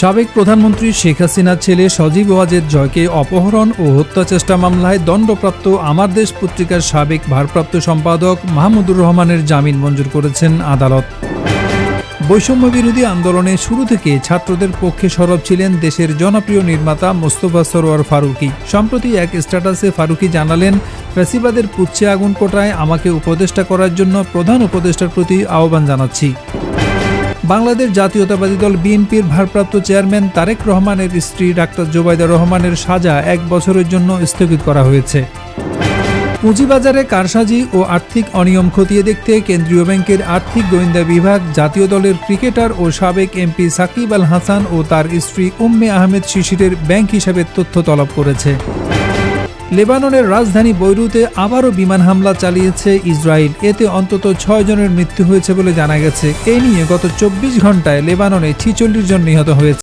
সাবেক প্রধানমন্ত্রী শেখ হাসিনার ছেলে সজীব ওয়াজেদ জয়কে অপহরণ ও হত্যা চেষ্টা মামলায় দণ্ডপ্রাপ্ত আমার দেশ পত্রিকার সাবেক ভারপ্রাপ্ত সম্পাদক মাহমুদুর রহমানের জামিন মঞ্জুর করেছেন আদালত। বৈষম্য বিরোধী আন্দোলনে শুরু থেকে ছাত্রদের পক্ষে সরব ছিলেন দেশের জনপ্রিয় নির্মাতা মোস্তফা সরোয়ার ফারুকি। সম্প্রতি এক স্ট্যাটাসে ফারুকি জানালেন, ফ্যাসিবাদের পুচ্ছে আগুন কোটায় আমাকে উপদেষ্টা করার জন্য প্রধান উপদেষ্টার প্রতি আহ্বান জানাচ্ছি। বাংলাদেশ জাতীয়তাবাদী দল বিএনপির ভারপ্রাপ্ত চেয়ারম্যান তারেক রহমানের স্ত্রী ডাক্তার জোবাইদা রহমানের সাজা এক বছরের জন্য স্থগিত করা হয়েছে। পুঁজিবাজারে কারসাজি ও আর্থিক অনিয়ম খতিয়ে দেখতে কেন্দ্রীয় ব্যাংকের আর্থিক গোয়েন্দা বিভাগ, জাতীয় দলের ক্রিকেটার ও সাবেক এমপি সাকিব আল হাসান ও তার স্ত্রী উম্মে আহমেদ শিশিরের ব্যাংক হিসাবে তথ্য তলব করেছে। লেবাননের রাজধানী বৈরুতে আবারও বিমান হামলা চালিয়েছে ইসরায়েল। এতে অন্তত ছয় জনের মৃত্যু হয়েছে বলে জানা গেছে। এ নিয়ে গত চব্বিশ ঘন্টায় লেবাননে ছিচল্লিশ জন নিহত হয়েছে।